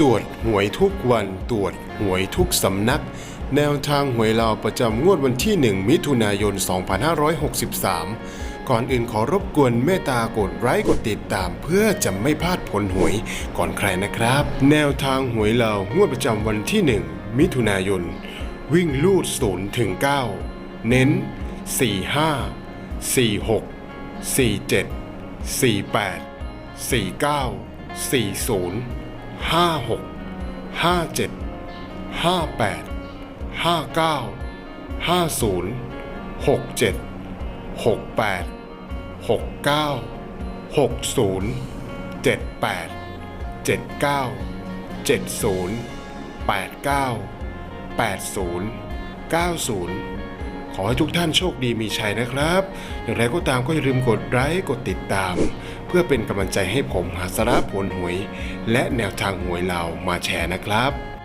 ตรวจหวยทุกวันตรวจหวยทุกสำนัก แนวทางหวยเราวประจำงวดวันที่ 1 มิถุนายน 2563 ก่อนอื่นขอรบกวนเมตตากดไลค์กดติดตาม เพื่อจะไม่พลาดผลหวยก่อนใครนะครับ แนวทางหวยเราวงวดประจำวันที่ 1 มิถุนายน วิ่งลูด0ถึง9เน้น 45 46 47 48 49 40 56 57 58 59 50 67 68 69 60 78 79 70 89 80 90 อให้ทุกท่านโชคดีมีชัยนะครับ อย่างไรก็ตามก็อย่าลืมกดไลค์กดติดตาม เพื่อเป็นกำลังใจให้ผมหาสาระผลหวย และแนวทางหวยเรามาแชร์นะครับ